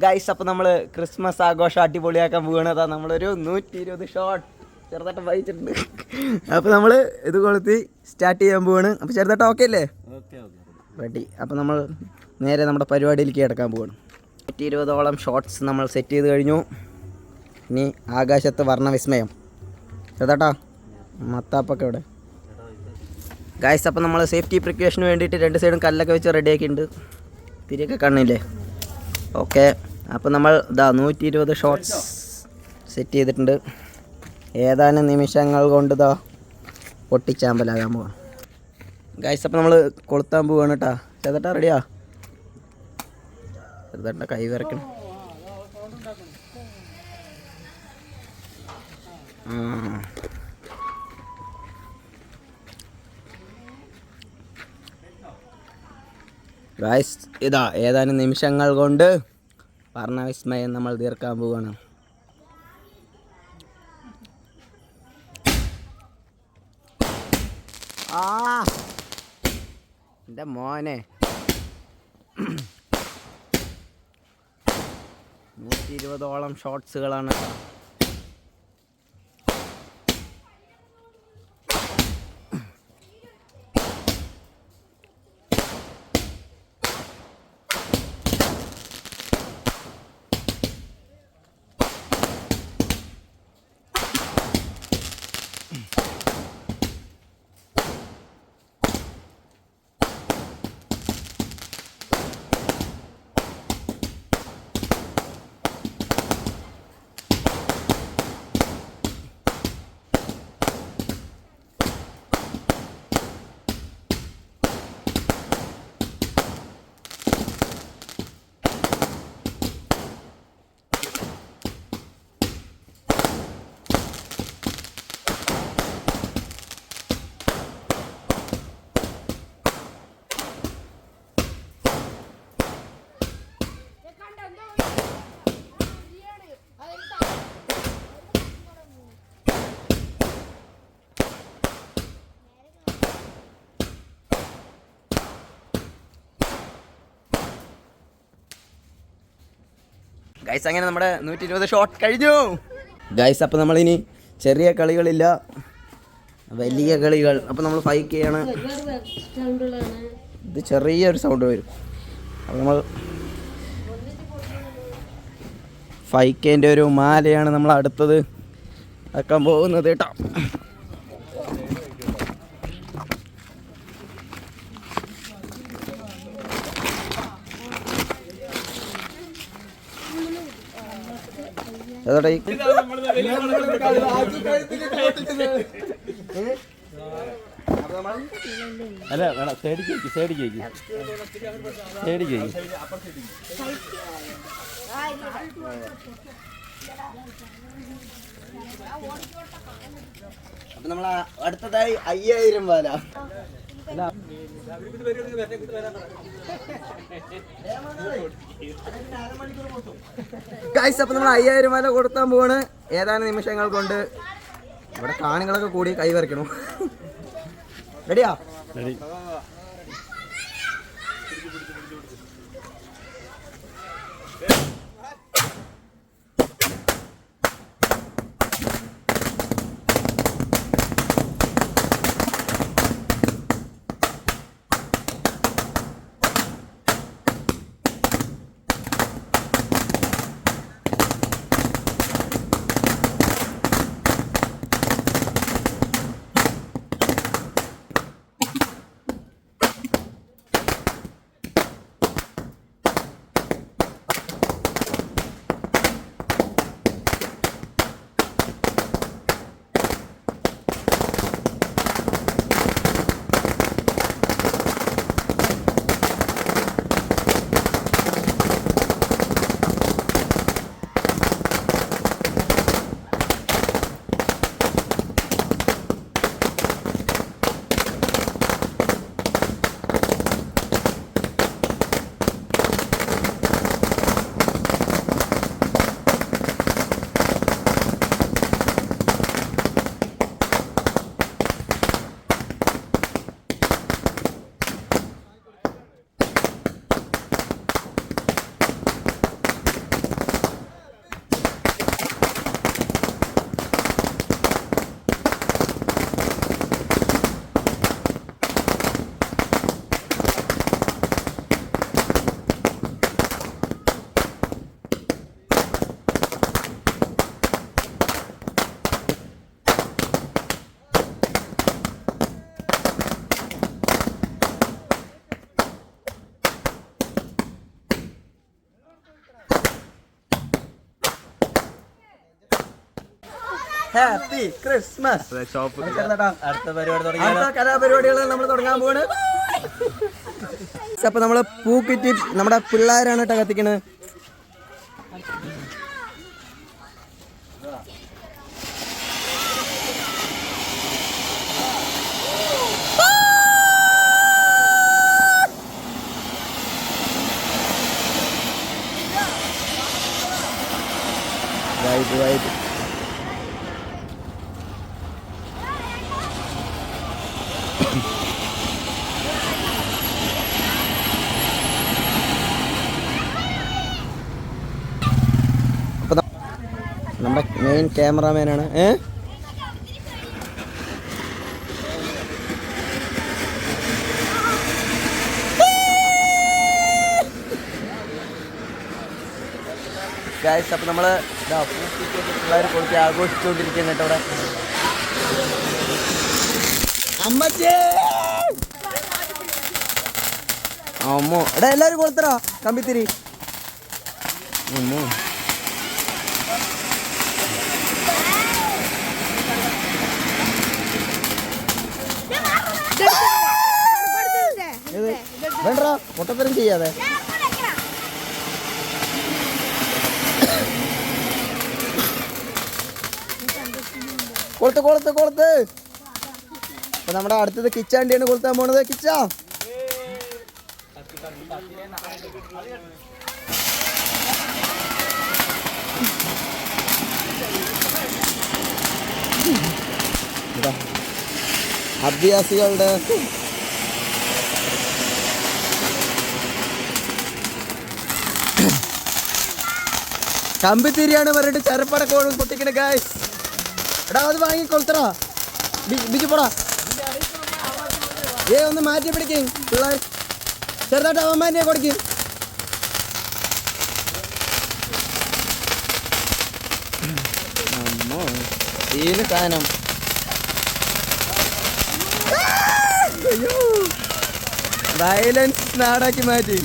Guys അപ്പോൾ നമ്മൾ Christmas ആഘോഷം അടിപൊളിയാക്കാൻ പോകണതാ നമ്മളൊരു നൂറ്റി ഇരുപത് ഷോട്ട് ചെറുതായിട്ട് വായിച്ചിട്ടുണ്ട്. അപ്പോൾ നമ്മൾ ഇത് കൊളുത്തി സ്റ്റാർട്ട് ചെയ്യാൻ പോവാണ്. അപ്പോൾ ചെറുതായിട്ട് ഓക്കെ അല്ലേ? റെഡി അപ്പോൾ നമ്മൾ നേരെ നമ്മുടെ പരിപാടിയിലേക്ക് കിടക്കാൻ പോവാണ്. നൂറ്റി ഇരുപതോളം ഷോട്ട്സ് നമ്മൾ സെറ്റ് ചെയ്ത് കഴിഞ്ഞു. ഇനി ആകാശത്ത് വർണവിസ്മയം. ചെറുതാട്ടാ മത്താപ്പൊക്കെ ഇവിടെ. ഗായ്സ് അപ്പോൾ നമ്മൾ സേഫ്റ്റി പ്രിക്കോഷന് വേണ്ടിയിട്ട് രണ്ട് സൈഡും കല്ലൊക്കെ വെച്ച് റെഡിയാക്കിയിട്ടുണ്ട് തിരിയൊക്കെ കണ്ണില്ലേ ഓക്കെ. അപ്പോൾ നമ്മൾ ഇതാ നൂറ്റി ഇരുപത് ഷോട്ട്സ് സെറ്റ് ചെയ്തിട്ടുണ്ട്. ഏതാനും നിമിഷങ്ങൾ കൊണ്ട് ഇതാ പൊട്ടിച്ചാമ്പലാകാൻ പോവാം. ഗൈസ് അപ്പോൾ നമ്മൾ കൊളുത്താൻ പോവാണ് കേട്ടാ ചെറുതാട്ടാ റെഡിയാ ചെറുതട്ട കൈ വിറക്കണം ആ. ഗായ്സ് ഇതാ ഏതാനും നിമിഷങ്ങൾ കൊണ്ട് വർണവിസ്മയം നമ്മൾ തീർക്കാൻ പോവുകയാണ് ആ എന്റെ മോനെ. നൂറ്റി ഇരുപതോളം ഷോട്ട്സുകളാണ് ഗൈസ് അങ്ങനെ നമ്മുടെ നൂറ്റി ഇരുപത് ഷോട്ട് കഴിഞ്ഞു. ഗൈസ് അപ്പോൾ നമ്മളിനി ചെറിയ കളികളില്ല. വലിയ കളികൾ. അപ്പോൾ നമ്മൾ ഫൈവ് കെ ആണ് ഇത് ചെറിയൊരു സൗണ്ട് വരും. അപ്പോൾ നമ്മൾ ഫൈവ് കെന്റെ ഒരു മാലയാണ് നമ്മൾ അടുത്തത്. ആക്കാൻ പോകുന്നത് കേട്ടോ. അല്ല വേണം. Side cake side cake side cake അപ്പൊ നമ്മൾ അടുത്തതായി അയ്യായിരം വാല ഗൈസ് അപ്പൊ നമ്മൾ അയ്യായിരം വാല കൊടുത്താൻ പോവാണ്. ഏതാനും നിമിഷങ്ങൾ കൊണ്ട് ഇവിടെ കാണികളൊക്കെ കൂടി കൈ വരയ്ക്കണം റെഡിയാ റെഡി ഹാപ്പി ക്രിസ്മസ് ഷോപ്പ് അടുത്ത പരിപാടി തുടങ്ങി. അടുത്ത കലാപരിപാടികൾ നമ്മൾ തുടങ്ങാൻ പോവാണ്. അപ്പൊ നമ്മൾ പൂക്കിറ്റി നമ്മുടെ പിള്ളേരാണ് കേട്ടോ കത്തിക്കണത്. വൈബ് വൈബ് അപ്പൊ ന- നമ്മുടെ മെയിൻ ക്യാമറാമാനാണ്. ഏ? ഗായ്സ് അപ്പം നമ്മൾ പിള്ളേർ കൊടുത്ത് ആഘോഷിച്ചുകൊണ്ടിരിക്കുന്ന കേട്ടോ ഇവിടെ. അമ്മച്ചേ! അമ്മോ എടാ എല്ലാവരും കൊടുത്തടാ കമ്പിത്തിരി. അമ്മോ വേണ്ട പൊട്ടത്തരം ചെയ്യാതെ. കൊളുത്ത് കൊളുത്ത് കൊളുത്ത്. അപ്പൊ നമ്മുടെ അടുത്തത് കിച്ചാണ്ടിയാണ് കൊളുത്താൻ പോണത്. കിച്ച. അഭ്യാസികളുടെ കമ്പിത്തിരിയാണ് പറഞ്ഞിട്ട് ചെറുപ്പടക്കോളും പൊട്ടിക്കണ ഗായ്സ് എടാ അത് വാങ്ങി കൊളുത്തടാ ബിജു പോടാ. ഏ ഒന്ന് മാറ്റി പിടിക്കും പിള്ളേർ. ചെറുതായിട്ട് അവന്മാരെ കൊടുക്കും. ഏത് സാധനം? വയലൻസ് നാടാക്കി മാറ്റി.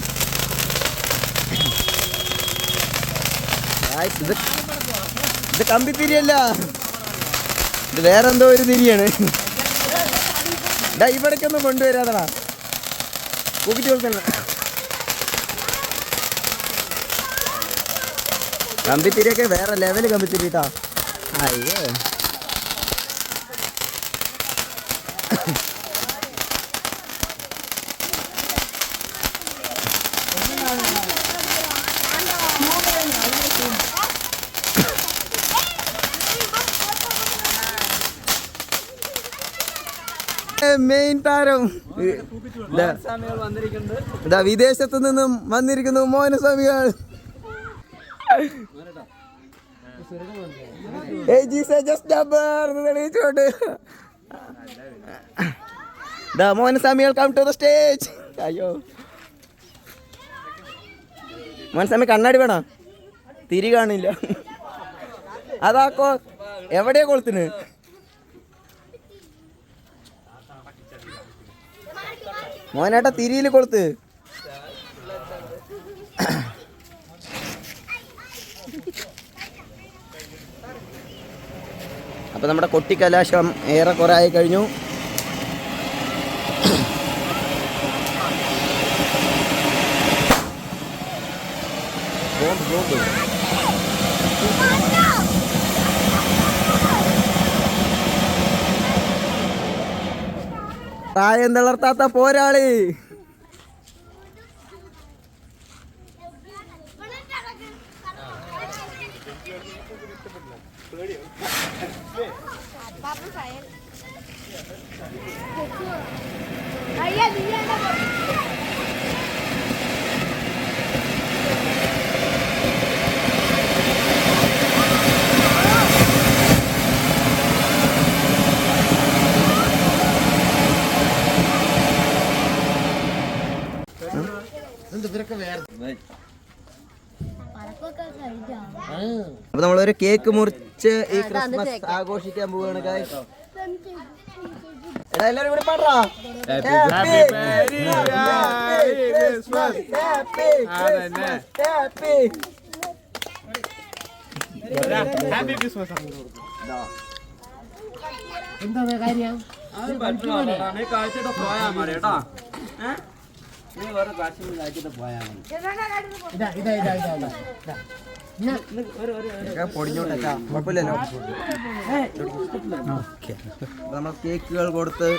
ഇത് ഇത് കമ്പിത്തിരിയല്ല. ഇത് വേറെ എന്തോ ഒരു തിരിയാണ്. ഡാ ഇവിടേക്കൊന്നും കൊണ്ടുവരാതടാ. കൂക്കിട്ട് കൊടുക്കണ കമ്പിത്തിരിയൊക്കെ വേറെ ലെവൽ കമ്പിത്തിരി കേട്ടോ അയ്യോ. മെയിൻ താരം. ഇതാ. വിദേശത്ത് നിന്നും വന്നിരിക്കുന്നു മോഹനസ്വാമികൾ തെളിയിച്ചോണ്ട്. ദാ മോഹനസ്വാമികൾ കം ടു ദ സ്റ്റേജ് അയ്യോ. മോഹനസ്വാമി കണ്ണാടി വേണോ? തിരി കാണില്ല. അതാക്കോ എവിടെയാ കൊളുത്തിന്? മോനേട്ടാ തിരിയിൽ കൊളുത്ത്. അപ്പൊ നമ്മുടെ കൊട്ടിക്കലാശം ഏറെ കുറെ ആയി കഴിഞ്ഞു. ബോംബ് ബോംബ് പ്രായം തളർത്താത്ത പോരാളി അയ്യാ നീ എന്താ പലപ്പൊക്കെ കഴിക്കാം അപ്പൊ നമ്മളൊരു കേക്ക് മുറിച്ച് ഈ ക്രിസ്മസ് ആഘോഷിക്കാൻ പോവാണ്. എടാ എല്ലാരും കൂടി പാടാ happy Christmas happy happy happy Christmas എന്താ കാര്യം കാഴ്ചയുടെ പോയാ മതി കേട്ടാ ഏ? നീ വേറെ ഇതാ ഇതാ ഇതാ ഇതാ ഇതാ ഇതാ. ഇന്ന പൊടിഞ്ഞോട്ടാ കുഴപ്പമില്ലല്ലോ. ഓക്കെ. നമ്മൾ കേക്കുകൾ കൊടുത്ത്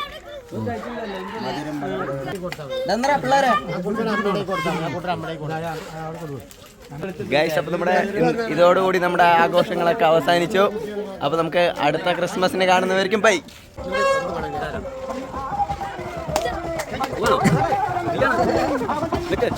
ഗൈസ് നമ്മുടെ ഇതോടുകൂടി നമ്മുടെ ആഘോഷങ്ങളൊക്കെ അവസാനിച്ചു. അപ്പൊ നമുക്ക് അടുത്ത ക്രിസ്മസിന് കാണുന്നവർക്കും ബൈ നിക്ക്.